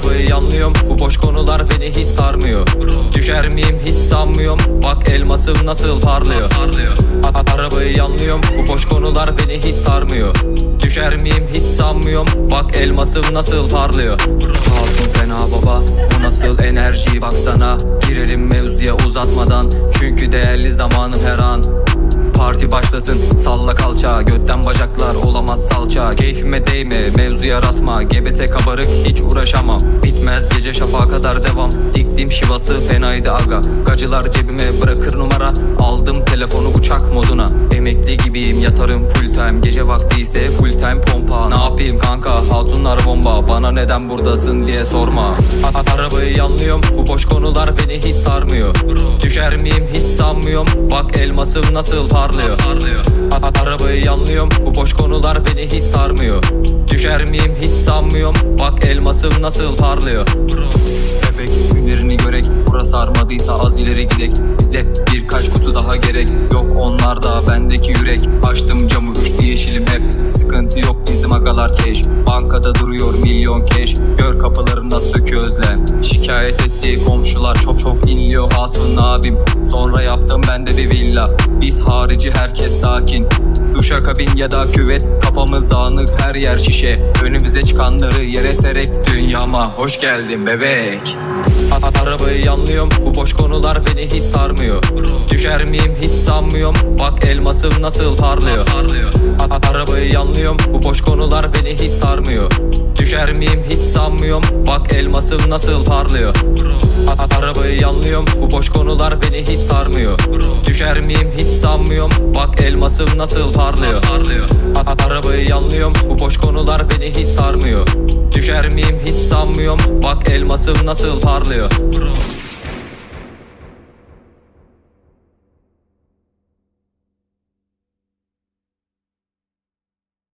Arabayı yanlıyorum. Bu boş konular beni hiç sarmıyor. Düşer miyim hiç sanmıyorum. Bak elmasım nasıl parlıyor. A- Arabayı yanlıyorum. Bu boş konular beni hiç sarmıyor. Düşer miyim hiç sanmıyorum. Bak elmasım nasıl parlıyor. Hatun fena baba. Bu nasıl enerji? Baksana. Girelim mevzuya uzatmadan. Çünkü değerli zamanım her an. Parti başlasın. Salla kalça. Götten bacaklar olamaz salça Keyfime değme mevzu yaratma. GBT kabarık hiç uğraşamam. Bitmez gece şafağa kadar devam. Diktim şivası fenaydı aga. Gacılar cebime bırakır numara. Aldım telefonu uçak moduna. Emekli gibiyim yatarım full time. Gece vakti ise full time pompa. Ne yapayım kanka? Hatunlar bomba. Bana neden buradasın diye sorma. A- Arabayı yanlıyorum. Bu boş konular beni hiç sarmıyor. Düşer miyim? Hiç sanmıyorum. Bak elmasım nasıl parlıyor. a- Arabayı yanlıyorum bu boş konular beni hiç sarmıyor. Düşer miyim hiç sanmıyorum. Bak elmasım nasıl parlıyor. Bebek günlerini görek. Bura sarmadıysa az ileri gidek. Bize birkaç kutu daha gerek. Yok onlarda bendeki yürek. Açtım camı uçtu yeşilim hep. Sıkıntı yok bizim agalar keş. Bankada duruyor milyon keş. Gör kapılarında sökü özlem. Şikayet ettiği komşular çok çok inliyor. Hatun abim Sonra yaptım ben de bir villa. Biz harici herkes sakin Duşa kabin ya da küvet Kafamız dağınık her yer şişe. Önümüze çıkanları yere serek Dünyama hoş geldin bebek. Arabayı yanlıyorum bu boş konular beni hiç sarmıyor. Düşer miyim hiç sanmıyorum Bak elmasım nasıl parlıyor. Arabayı yanlıyorum bu boş konular beni hiç sarmıyor Düşer miyim? Hiç sanmıyorum. Bak elmasım nasıl parlıyor. A- a- Arabayı yanlıyorum. Bu boş konular beni hiç sarmıyor. Düşer miyim? Hiç sanmıyorum. Bak elmasım nasıl parlıyor. A- a- Arabayı yanlıyorum. Bu boş konular beni hiç sarmıyor. Düşer miyim? Hiç sanmıyorum. Bak elmasım nasıl parlıyor